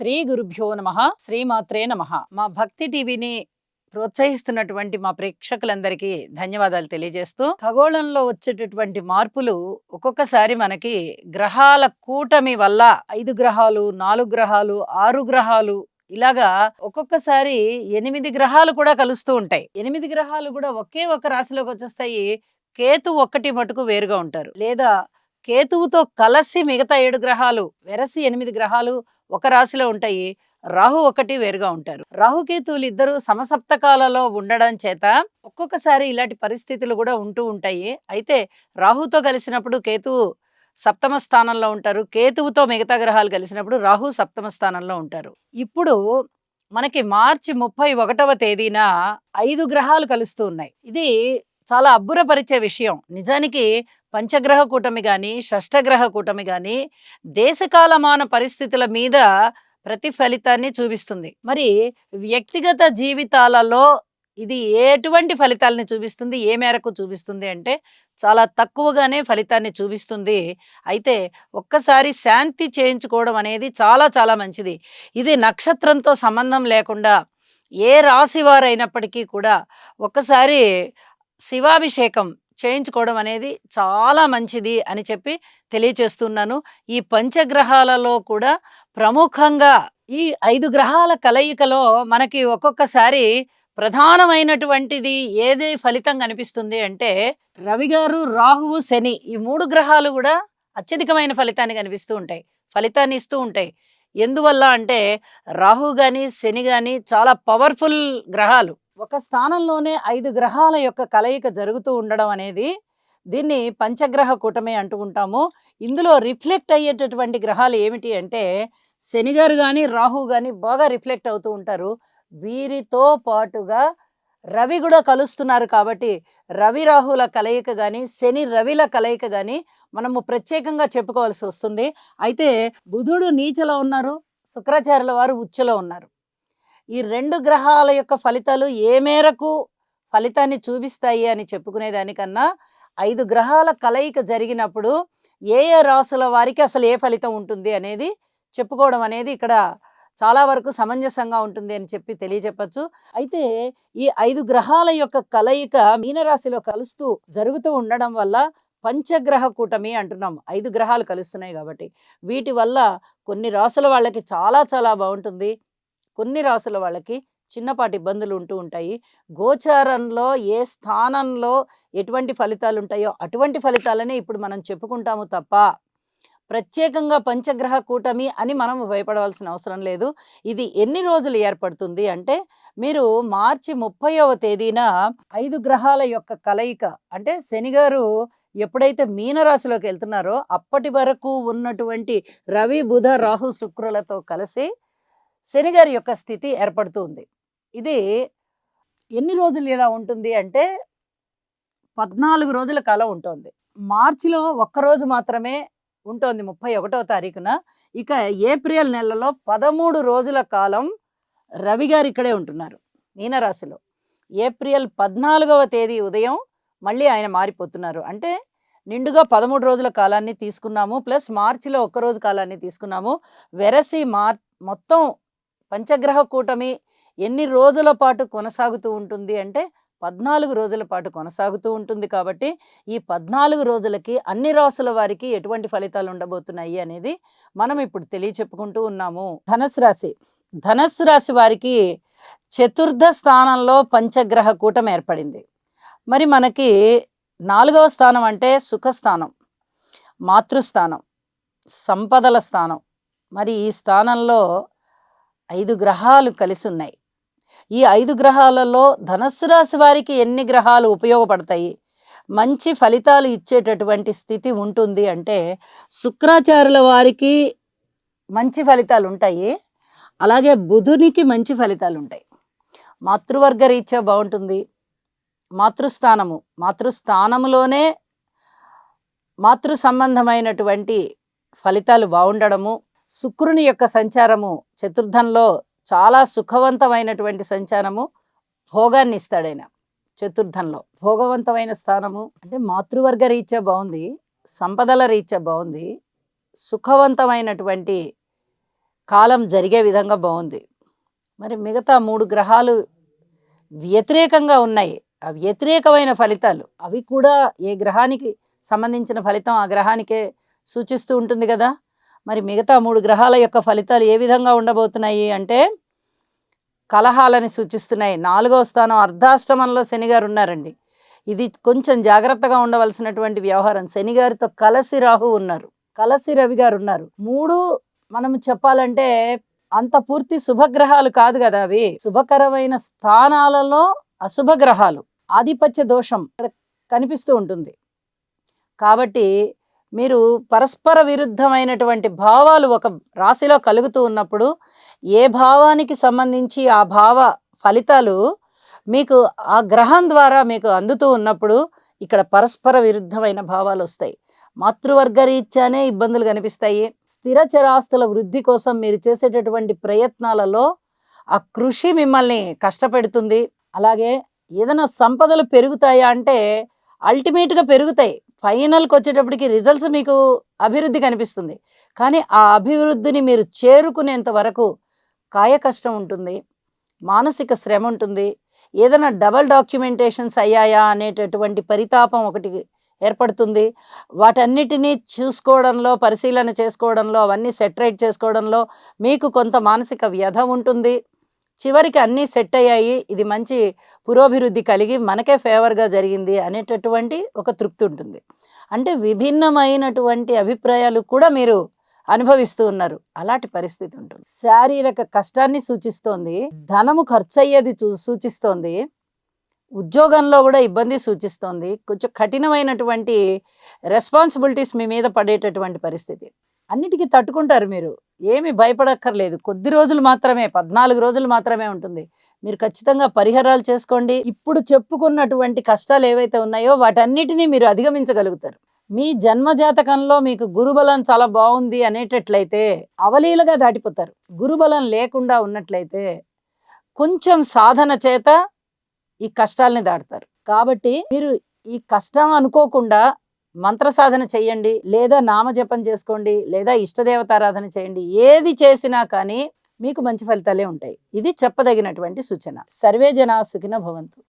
శ్రీ గురుభ్యో నమ శ్రీమాత్రే నమ. మా భక్తి టీవీని ప్రోత్సహిస్తున్నటువంటి మా ప్రేక్షకులందరికీ ధన్యవాదాలు తెలియజేస్తూ ఖగోళంలో వచ్చేటటువంటి మార్పులు ఒక్కొక్కసారి మనకి గ్రహాల కూటమి వల్ల ఐదు గ్రహాలు నాలుగు గ్రహాలు ఆరు గ్రహాలు ఇలాగా ఒక్కొక్కసారి ఎనిమిది గ్రహాలు కూడా కలుస్తూ ఉంటాయి. ఎనిమిది గ్రహాలు కూడా ఒకే ఒక రాశిలోకి వచ్చేస్తాయి కేతు ఒక్కటి మటుకు వేరుగా ఉంటారు. లేదా కేతువుతో కలిసి మిగతా ఏడు గ్రహాలు వెరసి ఎనిమిది గ్రహాలు ఒక రాశిలో ఉంటాయి. రాహు ఒకటి వేరుగా ఉంటారు. రాహుకేతువులు ఇద్దరు సమసప్తకాలలో ఉండడం చేత ఒక్కొక్కసారి ఇలాంటి పరిస్థితులు కూడా ఉంటూ ఉంటాయి. అయితే రాహుతో కలిసినప్పుడు కేతువు సప్తమ స్థానంలో ఉంటారు. కేతువుతో మిగతా గ్రహాలు కలిసినప్పుడు రాహు సప్తమ స్థానంలో ఉంటారు. ఇప్పుడు మనకి మార్చి ముప్పై ఒకటవ తేదీన ఐదు గ్రహాలు కలుస్తూ ఉన్నాయి. ఇది చాలా అబ్బురపరిచే విషయం. నిజానికి పంచగ్రహ కూటమి కానీ షష్టగ్రహ కూటమి కానీ దేశకాలమాన పరిస్థితుల మీద ప్రతిఫలితాన్ని చూపిస్తుంది. మరి వ్యక్తిగత జీవితాలలో ఇది ఎటువంటి ఫలితాలని చూపిస్తుంది? ఏ మేరకు చూపిస్తుంది అంటే చాలా తక్కువగానే ఫలితాన్ని చూపిస్తుంది. అయితే ఒక్కసారి శాంతి చేయించుకోవడం అనేది చాలా చాలా మంచిది. ఇది నక్షత్రంతో సంబంధం లేకుండా ఏ రాశి వారైనప్పటికీ కూడా ఒక్కసారి శివాభిషేకం చేయించుకోవడం అనేది చాలా మంచిది అని చెప్పి తెలియచేస్తున్నాను. ఈ పంచగ్రహాలలో కూడా ప్రముఖంగా ఈ ఐదు గ్రహాల కలయికలో మనకి ఒక్కొక్కసారి ప్రధానమైనటువంటిది ఏది ఫలితం కనిపిస్తుంది అంటే రవి గారు రాహువు శని ఈ మూడు గ్రహాలు కూడా అత్యధికమైన ఫలితాన్ని కనిపిస్తూ ఉంటాయి. ఫలితాన్ని ఇస్తూ ఉంటాయి. ఎందువల్ల అంటే రాహు కానీ శని కానీ చాలా పవర్ఫుల్ గ్రహాలు. ఒక స్థానంలోనే ఐదు గ్రహాల యొక్క కలయిక జరుగుతూ ఉండడం అనేది దీన్ని పంచగ్రహ కూటమి అంటూ ఉంటాము. ఇందులో రిఫ్లెక్ట్ అయ్యేటటువంటి గ్రహాలు ఏమిటి అంటే శనిగారు కానీ రాహు కానీ బాగా రిఫ్లెక్ట్ అవుతూ ఉంటారు. వీరితో పాటుగా రవి కూడా కలుస్తున్నారు కాబట్టి రవి రాహుల కలయిక కానీ శని రవిల కలయిక కానీ మనము ప్రత్యేకంగా చెప్పుకోవాల్సి వస్తుంది. అయితే బుధుడు నీచలో ఉన్నారు శుక్రాచార్యుల వారు ఉచ్చలో ఉన్నారు. ఈ రెండు గ్రహాల యొక్క ఫలితాలు ఏ మేరకు ఫలితాన్ని చూపిస్తాయి అని చెప్పుకునే దానికన్నా ఐదు గ్రహాల కలయిక జరిగినప్పుడు ఏ ఏ రాసుల వారికి అసలు ఏ ఫలితం ఉంటుంది అనేది చెప్పుకోవడం అనేది ఇక్కడ చాలా వరకు సమంజసంగా ఉంటుంది అని చెప్పి తెలియజెప్పచ్చు. అయితే ఈ ఐదు గ్రహాల యొక్క కలయిక మీనరాశిలో కలుస్తూ జరుగుతూ ఉండడం వల్ల పంచగ్రహ కూటమి అంటున్నాం. ఐదు గ్రహాలు కలుస్తున్నాయి కాబట్టి వీటి వల్ల కొన్ని రాసుల వాళ్ళకి చాలా చాలా బాగుంటుంది. కొన్ని రాసుల వాళ్ళకి చిన్నపాటి ఇబ్బందులు ఉంటూ ఉంటాయి. గోచారంలో ఏ స్థానంలో ఎటువంటి ఫలితాలు ఉంటాయో అటువంటి ఫలితాలనే ఇప్పుడు మనం చెప్పుకుంటాము తప్ప ప్రత్యేకంగా పంచగ్రహ కూటమి అని మనం భయపడవలసిన అవసరం లేదు. ఇది ఎన్ని రోజులు ఏర్పడుతుంది అంటే మీరు మార్చి ముప్పైవ తేదీన ఐదు గ్రహాల యొక్క కలయిక అంటే శనిగారు ఎప్పుడైతే మీనరాశిలోకి వెళ్తున్నారో అప్పటి వరకు ఉన్నటువంటి రవి బుధ రాహు శుక్రులతో కలిసి శనిగారి యొక్క స్థితి ఏర్పడుతుంది. ఇది ఎన్ని రోజులు ఇలా ఉంటుంది అంటే పద్నాలుగు రోజుల కాలం ఉంటుంది. మార్చిలో ఒక్కరోజు మాత్రమే ఉంటుంది ముప్పై ఒకటో తారీఖున. ఇక ఏప్రిల్ నెలలో పదమూడు రోజుల కాలం రవి గారు ఇక్కడే ఉంటున్నారు మీనరాశిలో. ఏప్రిల్ పద్నాలుగవ తేదీ ఉదయం మళ్ళీ ఆయన మారిపోతున్నారు. అంటే నిండుగా పదమూడు రోజుల కాలాన్ని తీసుకున్నాము ప్లస్ మార్చిలో ఒక్కరోజు కాలాన్ని తీసుకున్నాము. వెరసి మార్ మొత్తం పంచగ్రహ కూటమి ఎన్ని రోజుల పాటు కొనసాగుతూ ఉంటుంది అంటే పద్నాలుగు రోజుల పాటు కొనసాగుతూ ఉంటుంది కాబట్టి ఈ పద్నాలుగు రోజులకి అన్ని రాసుల వారికి ఎటువంటి ఫలితాలు ఉండబోతున్నాయి అనేది మనం ఇప్పుడు తెలియచెప్పుకుంటూ ఉన్నాము. ధనస్సు రాశి. ధనస్సు రాశి వారికి చతుర్థ స్థానంలో పంచగ్రహ కూటం ఏర్పడింది. మరి మనకి నాలుగవ స్థానం అంటే సుఖస్థానం మాతృస్థానం సంపదల స్థానం. మరి ఈ స్థానంలో ఐదు గ్రహాలు కలిసి ఉన్నాయి ఈ ఐదు గ్రహాలలో ధనస్సు రాశి వారికి ఎన్ని గ్రహాలు ఉపయోగపడతాయి? మంచి ఫలితాలు ఇచ్చేటటువంటి స్థితి ఉంటుంది అంటే శుక్రాచార్యుల వారికి మంచి ఫలితాలు ఉంటాయి. అలాగే బుధునికి మంచి ఫలితాలు ఉంటాయి. మాతృవర్గ రీత్యా బాగుంటుంది. మాతృస్థానము మాతృస్థానములోనే మాతృ సంబంధమైనటువంటి ఫలితాలు బాగుండడము శుక్రుని యొక్క సంచారము చతుర్థంలో చాలా సుఖవంతమైనటువంటి సంచారము భోగాన్ని ఇస్తాడైన చతుర్థంలో. భోగవంతమైన స్థానము అంటే మాతృవర్గ రీత్యా బాగుంది సంపదల రీత్యా బాగుంది సుఖవంతమైనటువంటి కాలం జరిగే విధంగా బాగుంది. మరి మిగతా మూడు గ్రహాలు వ్యతిరేకంగా ఉన్నాయి. ఆ వ్యతిరేకమైన ఫలితాలు అవి కూడా ఏ గ్రహానికి సంబంధించిన ఫలితం ఆ గ్రహానికే సూచిస్తూ ఉంటుంది కదా. మరి మిగతా మూడు గ్రహాల యొక్క ఫలితాలు ఏ విధంగా ఉండబోతున్నాయి అంటే కలహాలని సూచిస్తున్నాయి. నాలుగవ స్థానం అర్ధాష్టమంలో శనిగారు ఉన్నారండి. ఇది కొంచెం జాగ్రత్తగా ఉండవలసినటువంటి వ్యవహారం. శనిగారితో కలసి రాహు ఉన్నారు. కలసి రవి గారు ఉన్నారు. మూడు మనం చెప్పాలంటే అంత పూర్తి శుభగ్రహాలు కాదు కదా అవి. శుభకరమైన స్థానాలలో అశుభ గ్రహాలు ఆధిపత్య దోషం ఇక్కడ కనిపిస్తూ ఉంటుంది. కాబట్టి మీరు పరస్పర విరుద్ధమైనటువంటి భావాలు ఒక రాశిలో కలుగుతూ ఉన్నప్పుడు ఏ భావానికి సంబంధించి ఆ భావ ఫలితాలు మీకు ఆ గ్రహం ద్వారా మీకు అందుతూ ఉన్నప్పుడు ఇక్కడ పరస్పర విరుద్ధమైన భావాలు వస్తాయి. మాతృవర్గ రీత్యానే ఇబ్బందులు కనిపిస్తాయి. స్థిర చరాస్తుల వృద్ధి కోసం మీరు చేసేటటువంటి ప్రయత్నాలలో ఆ కృషి మిమ్మల్ని కష్టపెడుతుంది. అలాగే ఏదైనా సంపదలు పెరుగుతాయా అంటే అల్టిమేట్గా పెరుగుతాయి. ఫైనల్కి వచ్చేటప్పటికి రిజల్ట్స్ మీకు అభివృద్ధి కనిపిస్తుంది. కానీ ఆ అభివృద్ధిని మీరు చేరుకునేంత వరకు కాయ కష్టం ఉంటుంది. మానసిక శ్రమ ఉంటుంది. ఏదైనా డబల్ డాక్యుమెంటేషన్స్ అయ్యాయా అనేటటువంటి పరితాపం ఒకటి ఏర్పడుతుంది. వాటన్నిటినీ చూసుకోవడంలో పరిశీలన చేసుకోవడంలో అవన్నీ సెటరేట్ చేసుకోవడంలో మీకు కొంత మానసిక వ్యధ ఉంటుంది. చివరికి అన్నీ సెట్ అయ్యాయి. ఇది మంచి పురోభివృద్ధి కలిగి మనకే ఫేవర్గా జరిగింది అనేటటువంటి ఒక తృప్తి ఉంటుంది. అంటే విభిన్నమైనటువంటి అభిప్రాయాలు కూడా మీరు అనుభవిస్తూ ఉన్నారు. అలాంటి పరిస్థితి ఉంటుంది. శారీరక కష్టాన్ని సూచిస్తోంది. ధనము ఖర్చు అయ్యేది చూ సూచిస్తోంది. ఉద్యోగంలో కూడా ఇబ్బంది సూచిస్తోంది. కొంచెం కఠినమైనటువంటి రెస్పాన్సిబిలిటీస్ మీ మీద పడేటటువంటి పరిస్థితి. అన్నిటికీ తట్టుకుంటారు మీరు. ఏమి భయపడక్కర్లేదు. కొద్ది రోజులు మాత్రమే పద్నాలుగు రోజులు మాత్రమే ఉంటుంది. మీరు ఖచ్చితంగా పరిహారాలు చేసుకోండి. ఇప్పుడు చెప్పుకున్నటువంటి కష్టాలు ఏవైతే ఉన్నాయో వాటన్నిటినీ మీరు అధిగమించగలుగుతారు. మీ జన్మ జాతకంలో మీకు గురుబలం చాలా బాగుంది అనేటట్లయితే అవలీలగా దాటిపోతారు. గురుబలం లేకుండా ఉన్నట్లయితే కొంచెం సాధన చేత ఈ కష్టాలని దాటుతారు. కాబట్టి మీరు ఈ కష్టం అనుకోకుండా మంత్ర సాధన చేయండి లేదా నామజపం చేసుకోండి లేదా ఇష్టదేవతారాధన చేయండి ఏది చేసినా కానీ మీకు మంచి ఫలితాలే ఉంటాయి. ఇది చెప్పదగినటువంటి సూచన. సర్వే జనా సుఖిన భవంతు.